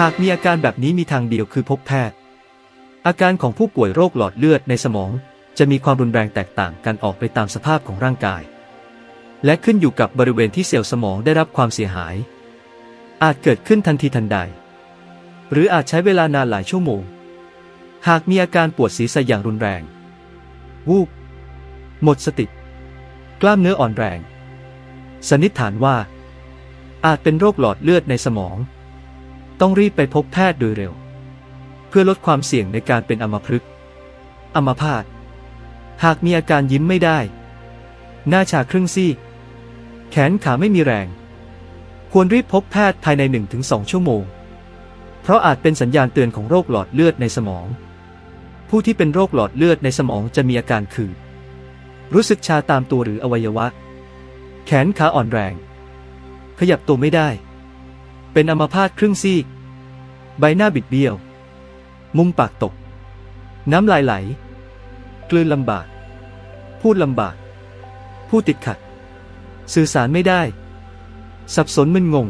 หากมีอาการแบบนี้มีทางเดียวคือพบแพทย์ อาการของผู้ป่วยโรคหลอดเลือดในสมอง จะมีความรุนแรงแตกต่างกันออกไปตามสภาพของร่างกาย และขึ้นอยู่กับบริเวณที่เซลล์สมองได้รับความเสียหาย อาจเกิดขึ้นทันทีทันใด หรืออาจใช้เวลานานหลายชั่วโมง หากมีอาการปวดศีรษะอย่างรุนแรง วูบ หมดสติ กล้ามเนื้ออ่อนแรง สันนิษฐานว่า อาจเป็นโรคหลอดเลือดในสมอง ต้องรีบไปพบแพทย์โดยเร็ว เพื่อลดความเสี่ยงในการเป็นอัมพฤกษ์อัมพาตหากมีอาการยิ้มไม่ได้ หน้าชาครึ่งซีกแขนขาไม่มีแรง ควรรีบพบแพทย์ภายใน 1-2 ชั่วโมง เพราะอาจเป็นสัญญาณเตือนของโรคหลอดเลือดในสมอง ผู้ที่เป็นโรคหลอดเลือดในสมองจะมีอาการคือ รู้สึกชาตามตัวหรืออวัยวะ แขนขาอ่อนแรง ขยับตัวไม่ได้ เป็นอัมพาตครึ่งซีก ใบหน้าบิดเบี้ยว มุมปากตก น้ำลายไหล กลืนลำบาก พูดลำบาก พูดติดขัด สื่อสารไม่ได้ สับสนมึนงง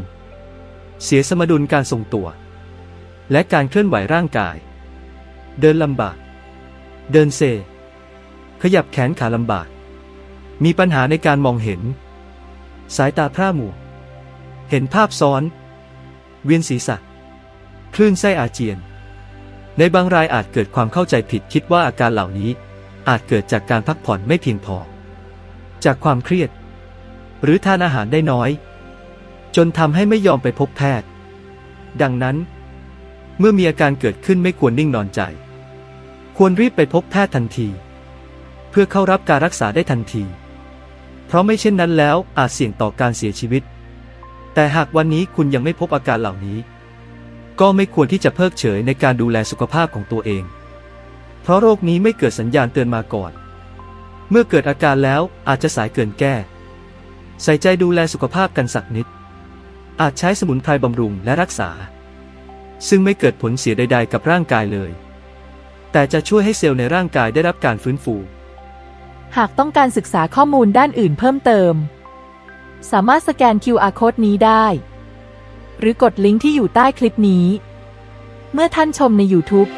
เสียสมดุลการทรงตัว และการเคลื่อนไหวร่างกาย เดินลำบาก เดินเซ ขยับแขนขาลำบาก มีปัญหาในการมองเห็น สายตาพร่ามัวเห็นภาพซ้อน เวียนศีรษะ คลื่นไส้อาเจียน ในบางรายอาจเกิดความเข้าใจผิดคิดว่าอาการเหล่านี้ อาจเกิดจากการพักผ่อนไม่เพียงพอ จากความเครียด หรือทานอาหารได้น้อย จนทำให้ไม่ยอมไปพบแพทย์ ดังนั้น เมื่อมีอาการเกิดขึ้นไม่ควรนิ่งนอนใจ ควรรีบไปพบแพทย์ทันที เพื่อเข้ารับการรักษาได้ทันที เพราะไม่เช่นนั้นแล้วอาจเสี่ยงต่อการเสียชีวิต แต่หากวันนี้คุณยังไม่พบอาการเหล่านี้ ก็ไม่ควรที่จะเพิกเฉยในการดูแลสุขภาพของตัวเอง เพราะโรคนี้ไม่เกิดสัญญาณเตือนมาก่อน เมื่อเกิดอาการแล้วอาจจะสายเกินแก้ ใส่ใจดูแลสุขภาพกันสักนิด อาจใช้สมุนไพรบำรุงและรักษา ซึ่งไม่เกิดผลเสียใด ๆ กับร่างกายเลย แต่จะช่วยให้เซลล์ในร่างกายได้รับการฟื้นฟู หากต้องการศึกษาข้อมูลด้านอื่นเพิ่มเติม สามารถสแกน QR code นี้ได้ หรือกดลิงก์ที่อยู่ใต้คลิปนี้ เมื่อท่านชมใน YouTube